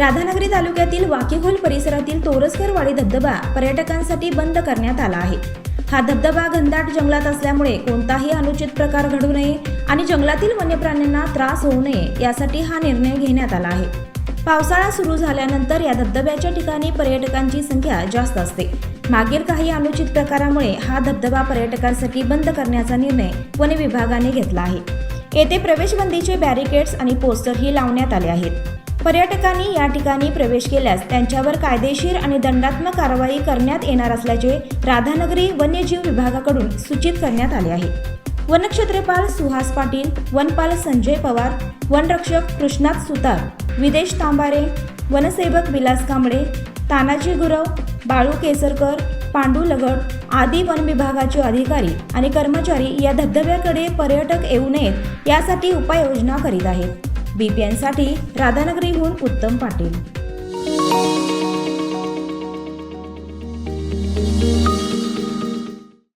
राधानगरी तालुक्यातील वाकेहोल परिसरातील तोरसकरवाडी धबधबा पर्यटकांसाठी बंद करण्यात आला आहे. हा धबधबा घनदाट जंगलात असल्यामुळे कोणताही अनुचित प्रकार घडू नये आणि जंगलातील वन्यप्राण्यांना त्रास होऊ नये यासाठी हा निर्णय घेण्यात आला आहे. पावसाळा सुरू झाल्यानंतर या धबधब्याच्या ठिकाणी पर्यटकांची संख्या जास्त असते. मागील काही अनुचित प्रकारामुळे हा धबधबा पर्यटकांसाठी बंद करण्याचा निर्णय वन विभागाने घेतला आहे. येथे प्रवेशबंदीचे बॅरिकेड्स आणि पोस्टरही लावण्यात आले आहेत. पर्यटकांनी या ठिकाणी प्रवेश केल्यास त्यांच्यावर कायदेशीर आणि दंडात्मक कारवाई करण्यात येणार असल्याचे राधानगरी वन्यजीव विभागाकडून सूचित करण्यात आले आहे. वनक्षेत्रपाल सुहास पाटील वनपाल संजय पवार वनरक्षक कृष्णात सुतार विदेश तांबारे वनसेवक विलास कांबळे तानाजी गुरव बाळू केसरकर पांडू लगड आदी वन विभागाचे अधिकारी आणि कर्मचारी या धबधब्याकडे पर्यटक येऊ नयेत यासाठी उपाययोजना करीत आहेत. बीपीएनसाठी राधानगरीहून उत्तम पाटील.